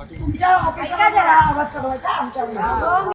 तुमच्या ऑफिसला जरा आवाज चढवायचा आमच्यावर.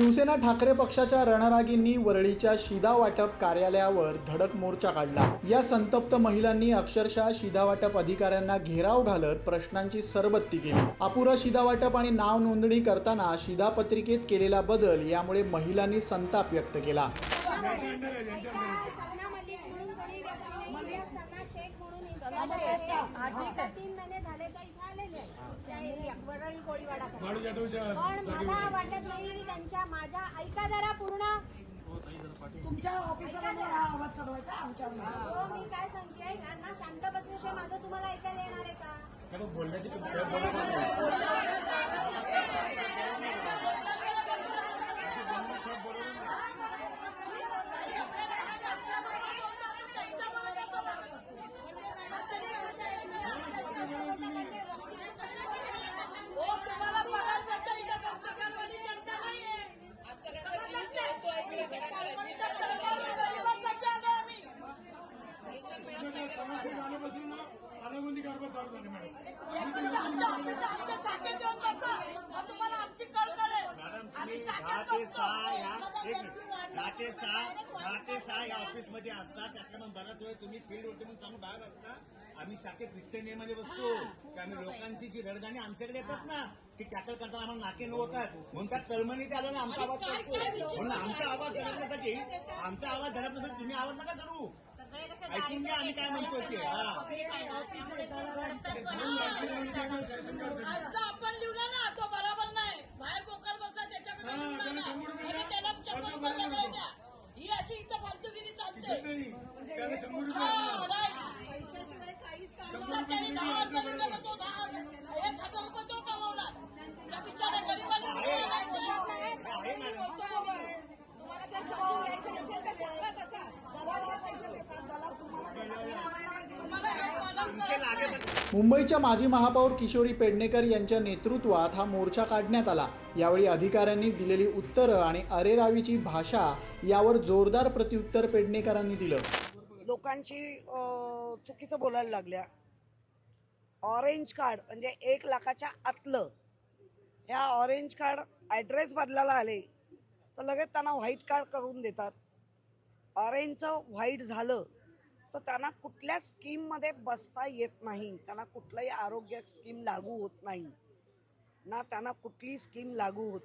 शिवसेना ठाकरे पक्षाच्या रणरागींनी वरळीच्या शिदा वाटप कार्यालयावर धडक मोर्चा काढला. या संतप्त महिलांनी अक्षरशः शिदा वाटप अधिकाऱ्यांना घेराव घालत प्रश्नांची सरबत्ती केली. अपुरा शिदा वाटप आणि नाव नोंदणी करताना शिदा पत्रिकेत केलेला बदल यामुळे महिलांनी संताप व्यक्त केला. शेख म्हणून तीन महिने झाले तर इथे आलेले आहे. त्या एरियात, वरळी कोळीवाडा पण मला वाटत नाही की त्यांच्या माझ्या ऐका जरा पूर्ण. तुमच्या ऑफिसला जरा आवाज चढवायचा आमच्यावर नाही. हो मी काय सांगते यांना शांत बसल्याशिवाय माझं तुम्हाला ऐकायला येणार आहे का? बोलण्याची पद्धत बरोबर नाही. मॅडम. तुम्ही दहा ते सहा या एक मिनिट. दहा ते सहा दहा ते सहा या ऑफिसमध्ये असता. त्यातल्या मग बराच वेळ तुम्ही फील्ड वरती म्हणून सांगून बाहेर असता. आम्ही शाखेत वित्त नियमाने बसतो. आम्ही लोकांची जी रडगाणी आमच्याकडे येतात ना ती टॅकल करताना आम्हाला नाके न होतात म्हणून त्या तळमणीत आलो ना आमचा आवाज करतो म्हणून आमचा आवाज धडकण्यासाठी आमचा आवाज नसेल तुम्ही आवाज नका करू ऐकून घ्या आम्ही काय म्हणतोय ते हा. असं आपण लिहिलं ना तो बरोबर नाही. बाहेर बोकल बसला त्याच्याकडे लिहिलं ना. आणि त्याला द्या. ही अशी इथं फालतूगिरी चालते हा, right. जर त्याने दहा हजार लिहिलं तर तो दहा हजार एक हजार रुपये तो कमवणार त्या बिचाऱ्या गरिबाने आहे. नाही आहे मॅडम तुम्हाला ते समजून घ्यायचं नसेल तर सांगा तसा. दलालाला पैसे देतात दलाल तुम्हाला देतात. तुम्हाला हे मला तुमचे लागे मुंबईच्या माजी महापौर किशोरी पेडणेकर यांच्या नेतृत्वात हा मोर्चा काढण्यात आला. यावेळी अधिकाऱ्यांनी दिलेली उत्तरं आणि अरेरावीची भाषा यावर जोरदार प्रत्युत्तर पेडणेकरांनी दिलं. लोकांची चुकीचं बोलायला लागल्या. ऑरेंज कार्ड म्हणजे एक लाखाच्या आतलं. ह्या ऑरेंज कार्ड ॲड्रेस बदलायला आले तर लगेच त्यांना व्हाईट कार्ड करून देतात. ऑरेंजचं व्हाईट झालं तर त्यांना कुठल्या स्कीममध्ये बसता येत नाही. त्यांना कुठलंही आरोग्य स्कीम लागू होत नाही. ना त्यांना कुठली स्कीम लागू होत.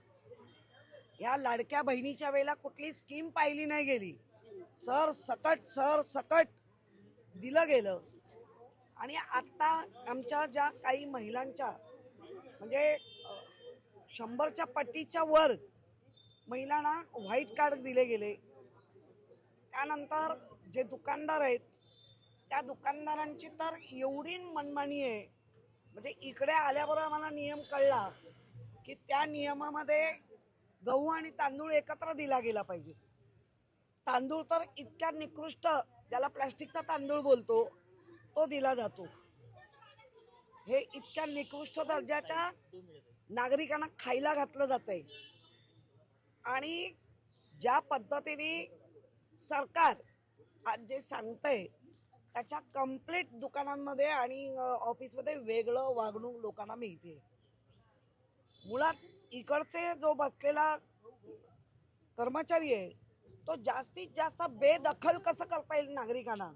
या लाडक्या बहिणीच्या वेळेला कुठली स्कीम पाहिली नाही गेली. सर सकट सर सकट दिलं गेलं. आणि आत्ता आमच्या ज्या काही महिलांच्या म्हणजे शंभरच्या पट्टीच्या वर महिलांना व्हाईट कार्ड दिले गेले. त्यानंतर जे दुकानदार आहेत त्या दुकानदारांची तर एवढी मनमानी आहे. म्हणजे इकडे आल्याबरोबर आम्हाला नियम कळला की त्या नियमामध्ये गहू आणि तांदूळ एकत्र दिला गेला पाहिजे. तांदूळ तर इतक्या निकृष्ट ज्याला प्लास्टिकचा तांदूळ बोलतो तो दिला जातो. हे इतक्या निकृष्ट दर्जाच्या नागरिकांना खायला घातलं जात आहे आणि ज्या पद्धतीने सरकार आज जे सांगतंय त्याच्या कंप्लीट दुकानांमध्ये आणि ऑफिसमध्ये वेगळं वागणूक लोकांना मिळते. मुळात इकडचे जो बसलेला कर्मचारी आहे तो जास्तीत जास्त बेदखल कसं करता येईल नागरिकांना?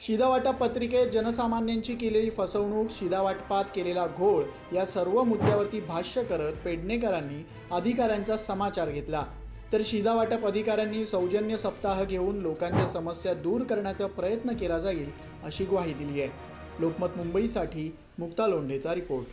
शिदा पत्रिकेत जनसामान्यांची केलेली फसवणूक शिधावाटपात केलेला घोळ या सर्व मुद्द्यावरती भाष्य करत पेडणेकरांनी अधिकाऱ्यांचा समाचार घेतला. तर शिधा वाटप अधिकाऱ्यांनी सौजन्य सप्ताह घेऊन लोकांच्या समस्या दूर करण्याचा प्रयत्न केला जाईल अशी ग्वाही दिली आहे. लोकमत मुंबईसाठी मुक्ता लोंढेचा रिपोर्ट.